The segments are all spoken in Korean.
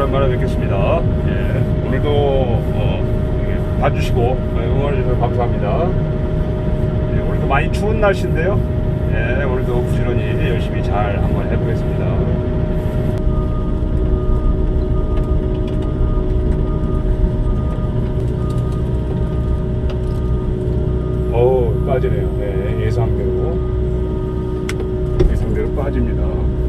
오랜만에 뵙겠습니다. 예, 오늘도 어, 예, 봐주시고 응원해주셔서 감사합니다. 예, 오늘도 많이 추운 날씨인데요. 예, 오늘도 부지런히 열심히 잘 한번 해보겠습니다. 빠지네요. 네, 예상대로 예상대로 빠집니다.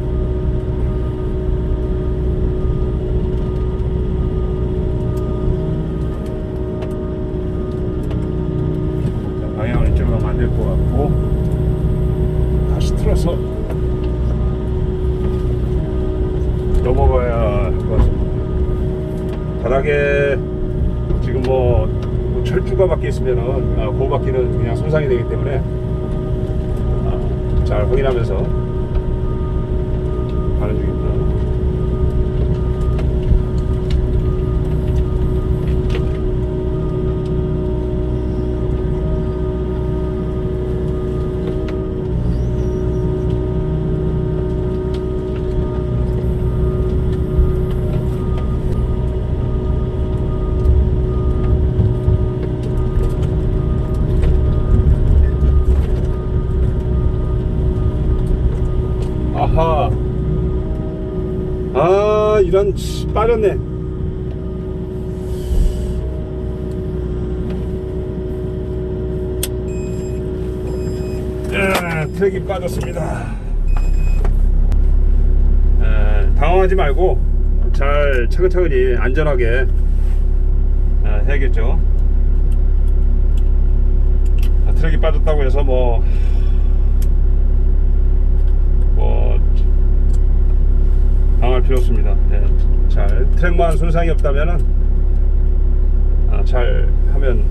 아하. 아, 이런, 씨, 빠졌네. 아, 트랙이 빠졌습니다. 아, 당황하지 말고 잘 차근차근히 안전하게 아, 해야겠죠. 아, 트랙이 빠졌다고 해서 뭐뭐 없습니다. 네, 잘 트랙만 손상이 없다면은 아, 잘 하면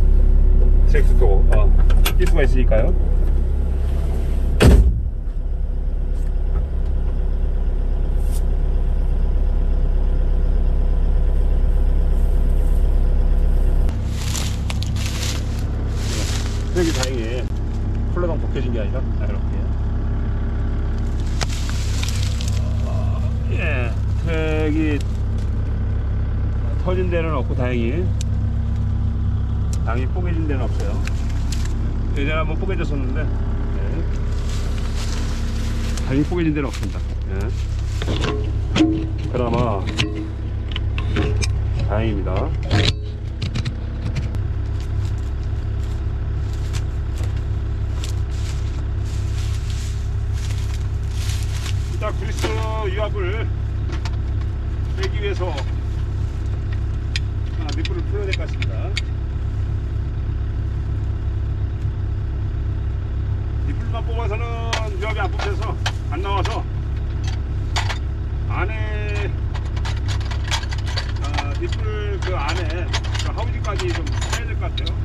트랙도 어, 뛸 수가 있으니까요. 트랙이 다행히 쿨러당 벗겨진 게 아니라 아, 트랙이 터진 데는 없고 다행히 당이 뽀개진 데는 없어요. 예전에 한번 뽀개졌었는데 예. 당이 뽀개진 데는 없습니다. 예. 그나마 다행입니다. 일단 그리스 유압을 빼기 위해서 아, 밑불을 풀어야 될 것 같습니다. 밑불만 뽑아서는 유압이 안 뽑혀서 안 나와서 안에 아, 밑불 그 안에 그 하우징까지 좀 해야 될 것 같아요.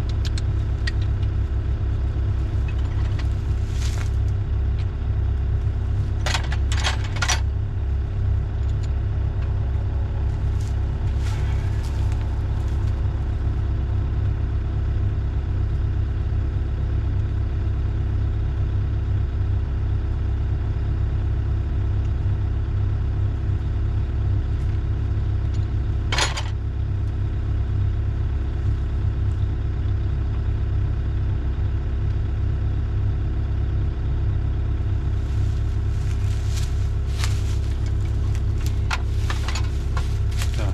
자,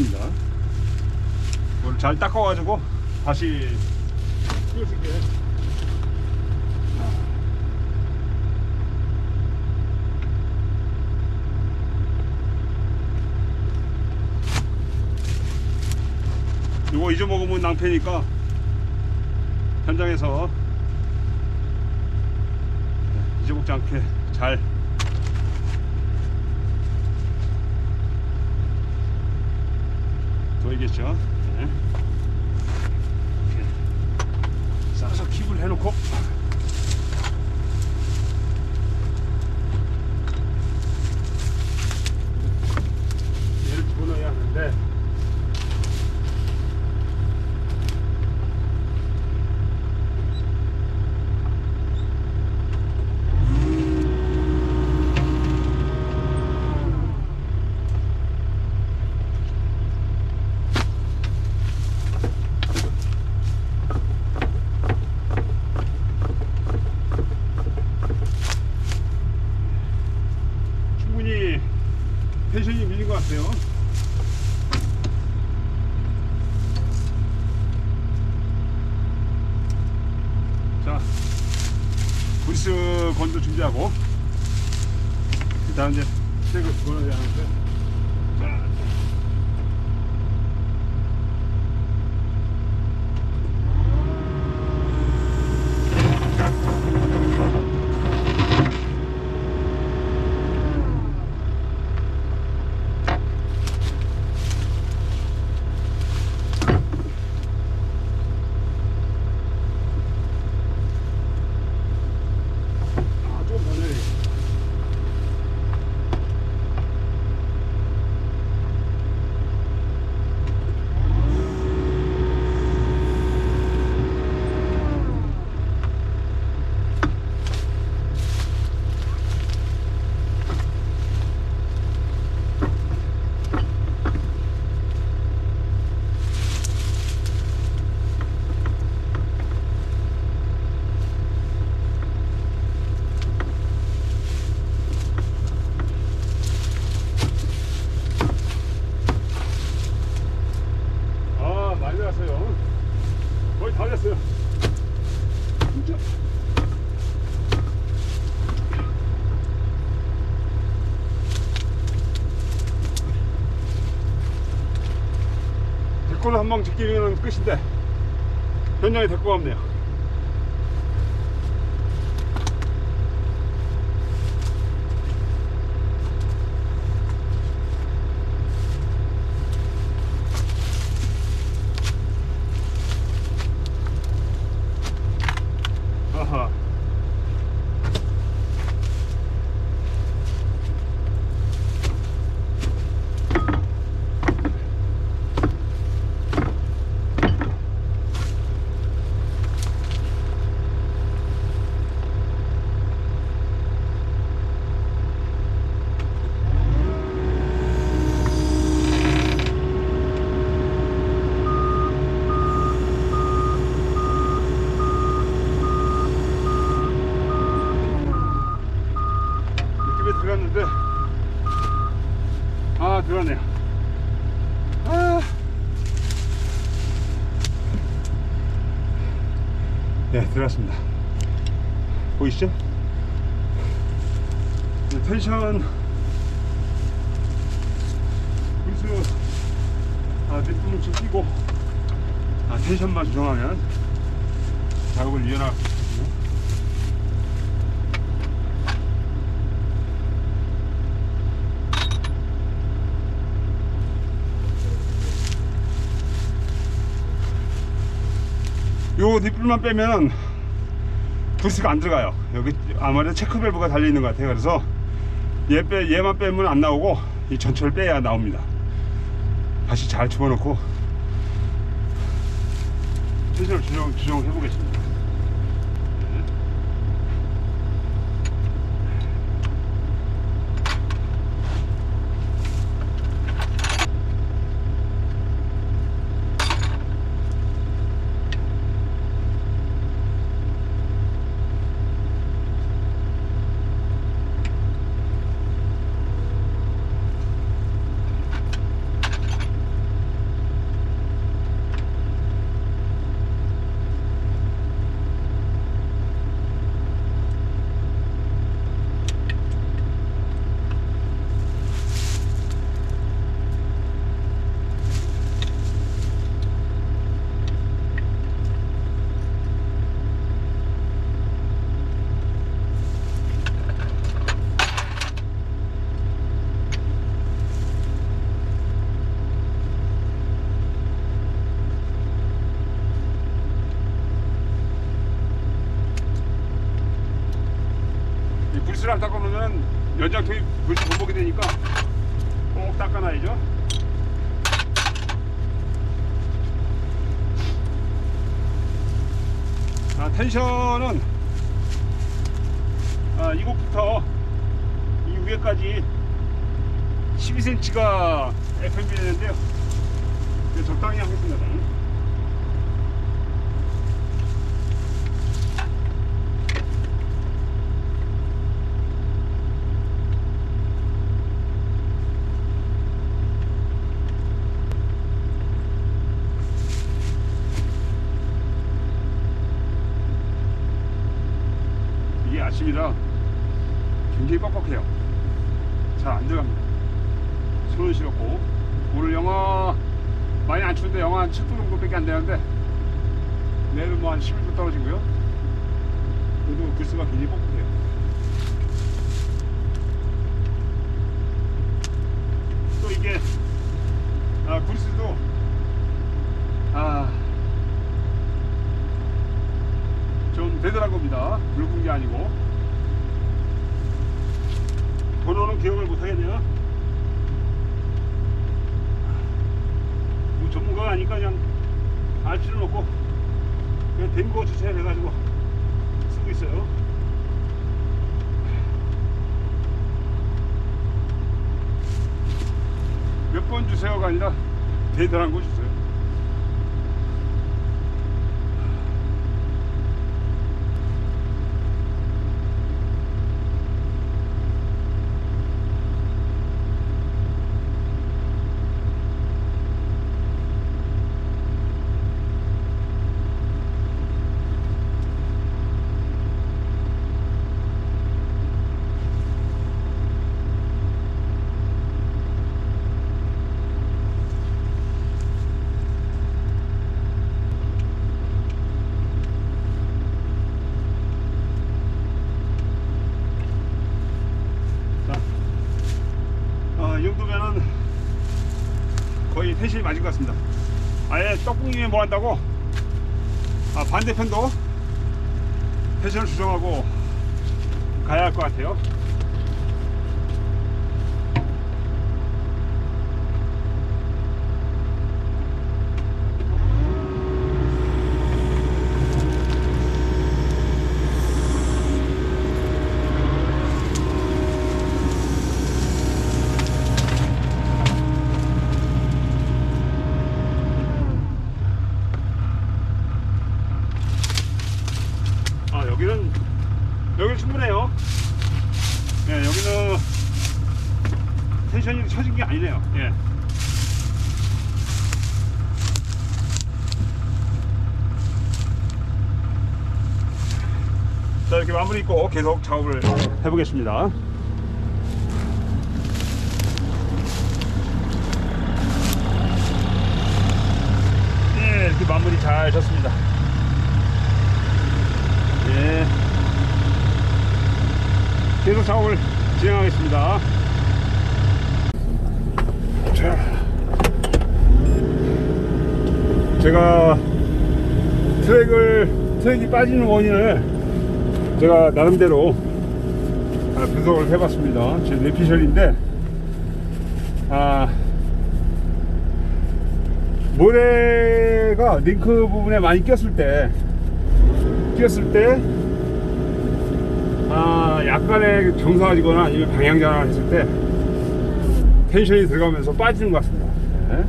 됐습니다. 이걸 잘 닦아가지고 다시 띄워줄게. 이거 잊어먹으면 낭패니까 현장에서 잊어먹지 않게 잘 보이겠죠? 네. 이렇게 싸서 킵을 해놓고 얘를 집어넣어야 하는데 텐션이 밀린 것 같아요. 자, 브리스 건도 준비하고 일단 이제 스택을 걸어야 하는데 자, 아, 조금 더 내려. 아, 많이 들었어요. 거의 다 됐어요. 진짜. 방 제끼면 끝인데 현장에 데코가 없네요. 아하. 느낌이 들어갔는데 아 들어갔네요 아. 네 들어갔습니다 보이시죠? 네, 텐션 분수 아 밑부분 좀 끼고 아 텐션만 조정하면 작업을 이어나갈 수 있거든 요요 니플만 빼면 부스가 안 들어가요. 여기 아무래도 체크밸브가 달려 있는 것 같아요. 그래서 얘 빼, 얘만 빼면 안 나오고 이 전체를 빼야 나옵니다. 다시 잘 집어넣고 텐션을 조정, 조정을 해보겠습니다. 네. 안 닦아놓으면 연장통이 불씨 범벅이 되니까 꼭 닦아놔야죠. 아, 텐션은 아, 이곳부터 이 위에까지 12cm가 FMB 되는데요. 적당히 하겠습니다. 아침이라 굉장히 뻑뻑해요. 잘 안 들어갑니다. 손은 실었고 오늘 영하 많이 안 추운데 영하 한 7도 정도밖에 안 되는데 내일은 뭐 한 11도 떨어지고요. 그래도 글씨가 굉장히 뻑뻑해요. 또 이게 아 구리스도 아좀 되더란 겁니다. 붉은 게 아니고 번호는 기억을 못 하겠네요. 뭐 전문가가 아니까 그냥 알 필요는 없고 그냥 된거 주세요 해가지고 쓰고 있어요. 몇 번 주세요가 아니라 대단한 거 주세요. 자, 어, 이 정도면은 것 같습니다. 아예 떡국님이 뭐 한다고? 아, 반대편도 텐션을 조정하고 가야 할 것 같아요. 아, 여기는, 여기는 충분해요. 예, 여기는 텐션이 쳐진 게 아니네요. 예. 자, 이렇게 마무리 있고 계속 작업을 해보겠습니다. 예, 이렇게 마무리 잘 졌습니다. 예. 계속 작업을 진행하겠습니다. 자. 제가 트랙을, 트랙이 빠지는 원인을 제가 나름대로 아, 분석을 해봤습니다. 제 뇌피셜인데, 아, 모래가 링크 부분에 많이 꼈을 때, 뛰었을 때, 아, 약간의 정상화지거나 아니면 방향 전환을 했을 때, 텐션이 들어가면서 빠지는 것 같습니다. 네.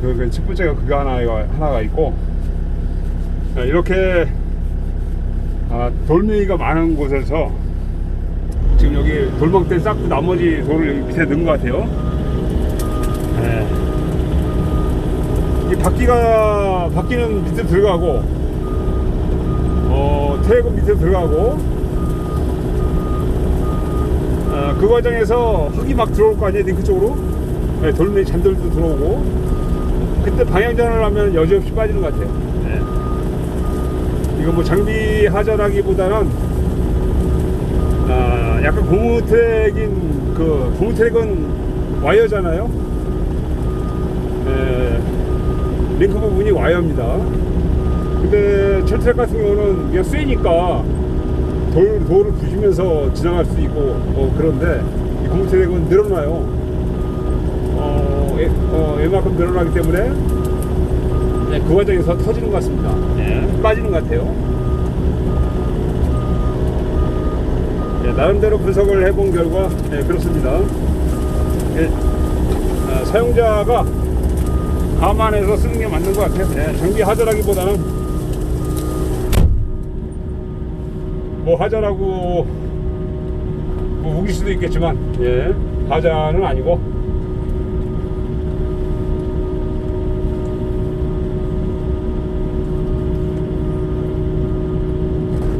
그, 그, 첫 번째가 그거 하나가, 하나가 있고, 아, 이렇게, 아, 돌멩이가 많은 곳에서, 지금 여기 돌망대 쌓고 나머지 돌을 여기 밑에 넣은 것 같아요. 네. 이 바퀴가, 바퀴는 밑에 들어가고, 어, 트랙은 밑에 들어가고 어, 그 과정에서 흙이 막 들어올 거 아니에요 링크 쪽으로? 네, 돌멩이 잔돌도 들어오고. 그때 방향 전환을 하면 여지없이 빠지는 것 같아요. 네. 이거 뭐 장비 하자라기보다는 아, 약간 고무 트랙인 그 고무 트랙은 와이어잖아요? 네, 링크 부분이 와이어입니다. 근데 철트랙 같은 경우는 그냥 쇠니까 돌, 돌을 부시면서 지나갈 수 있고 어, 그런데 이 고무트랙은 늘어나요. 어, 애, 어, 애만큼 늘어나기 때문에 네, 그 과정에서 터지는 것 같습니다. 네, 빠지는 것 같아요. 네, 나름대로 분석을 해본 결과 네, 그렇습니다. 네, 아, 사용자가 감안해서 쓰는 게 맞는 것 같아요. 네, 장비 하자라기보다는 뭐 하자라고 뭐 우길 수도 있겠지만 예 하자는 아니고.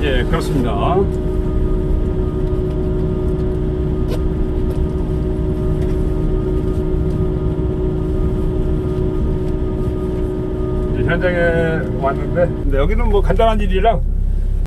예 그렇습니다. 현장에 왔는데 근데 여기는 뭐 간단한 일이라